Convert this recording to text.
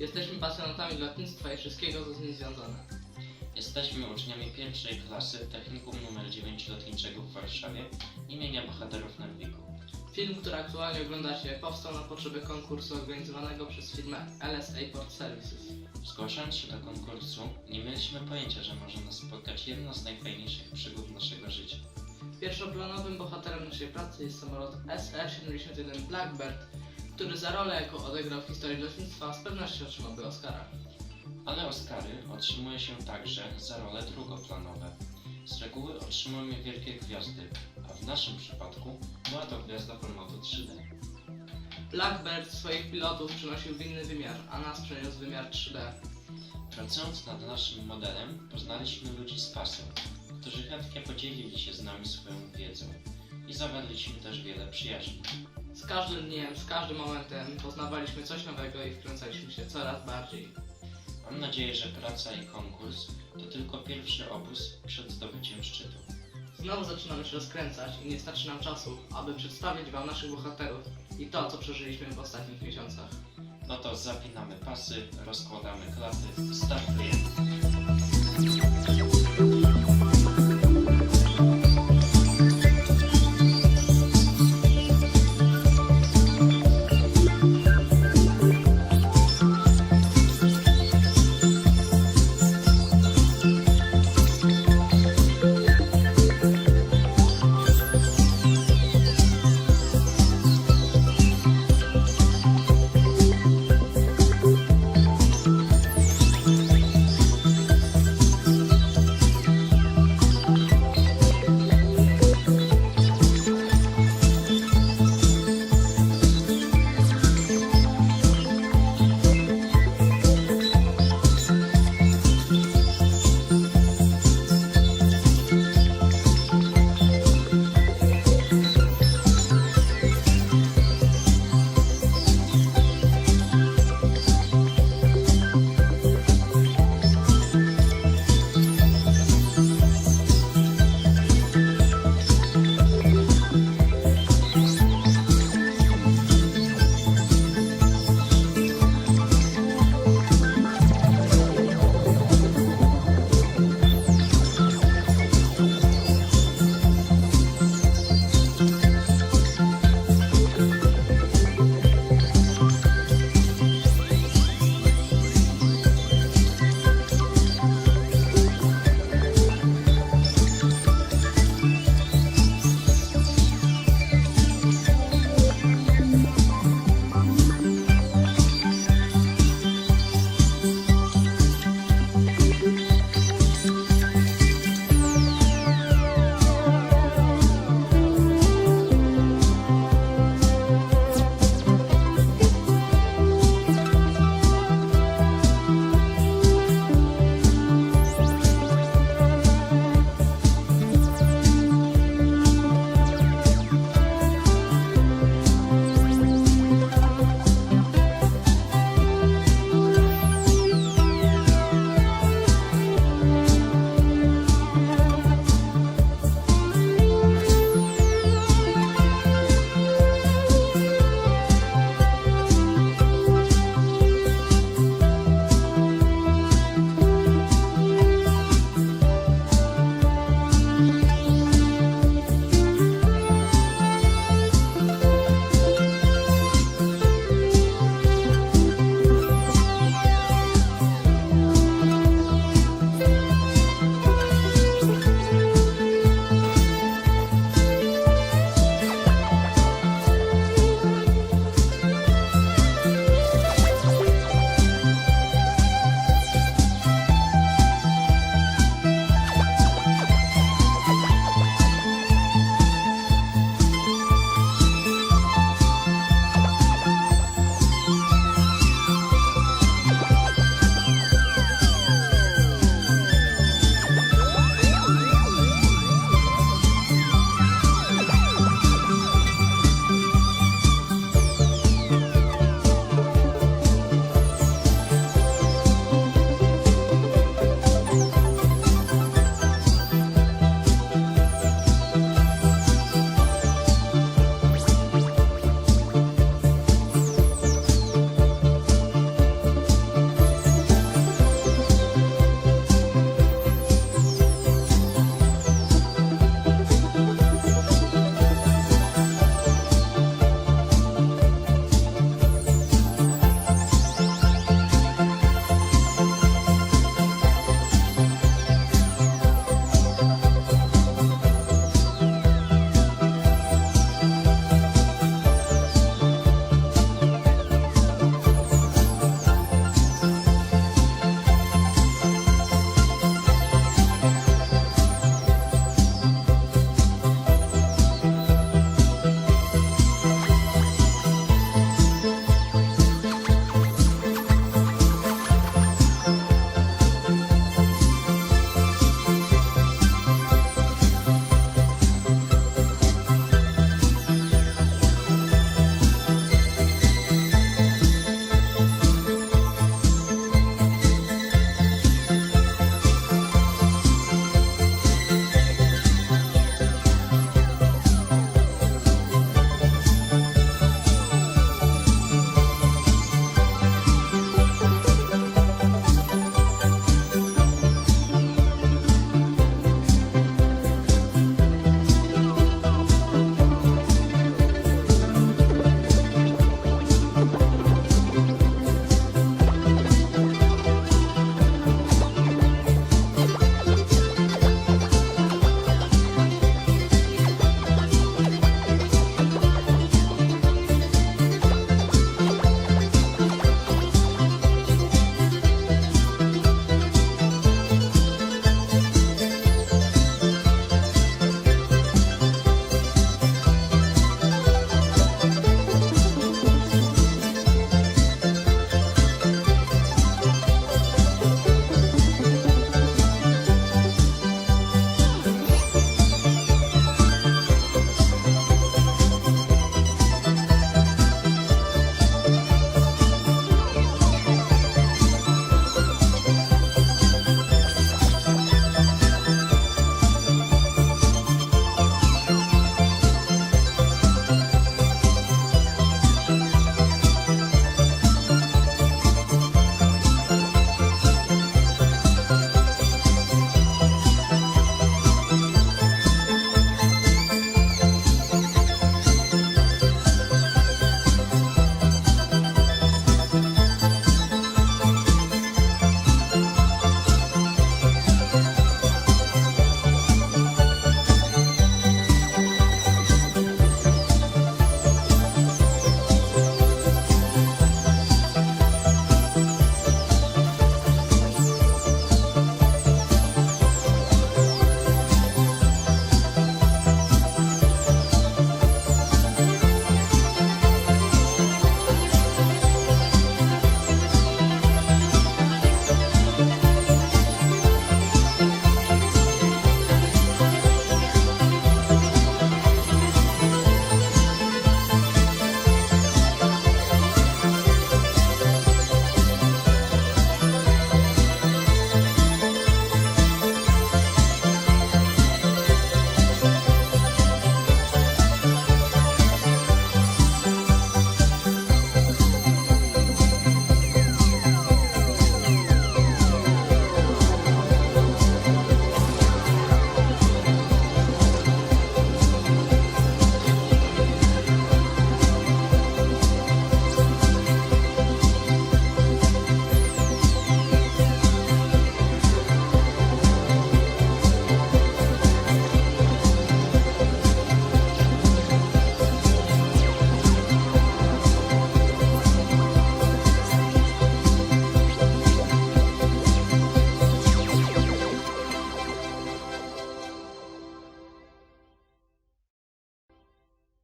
Jesteśmy pasjonatami lotnictwa i wszystkiego, co z nim związane. Jesteśmy uczniami pierwszej klasy Technikum nr 9 Lotniczego w Warszawie imienia bohaterów Narwiku. Film, który aktualnie oglądacie, powstał na potrzeby konkursu organizowanego przez firmę LS Airport Services. Zgłaszając się do konkursu, nie mieliśmy pojęcia, że może nas spotkać jedno z najfajniejszych przygód naszego życia. Pierwszoplanowym bohaterem naszej pracy jest samolot SR-71 Blackbird, który za rolę, jaką odegrał w historii lotnictwa, z pewnością otrzymałby Oscara. Ale Oscary otrzymuje się także za role drugoplanowe. Z reguły otrzymujemy wielkie gwiazdy, a w naszym przypadku była to gwiazda formatu 3D. Blackbird swoich pilotów przenosił w inny wymiar, a nas przeniósł w wymiar 3D. Pracując nad naszym modelem, poznaliśmy ludzi z pasją, którzy chętnie podzielili się z nami swoją wiedzą i zawarliśmy też wiele przyjaźni. Z każdym dniem, z każdym momentem poznawaliśmy coś nowego i wkręcaliśmy się coraz bardziej. Mam nadzieję, że praca i konkurs to tylko pierwszy obóz przed zdobyciem szczytu. Znowu zaczynamy się rozkręcać i nie starczy nam czasu, aby przedstawić Wam naszych bohaterów i to, co przeżyliśmy w ostatnich miesiącach. No to zapinamy pasy, rozkładamy klaty startujemy.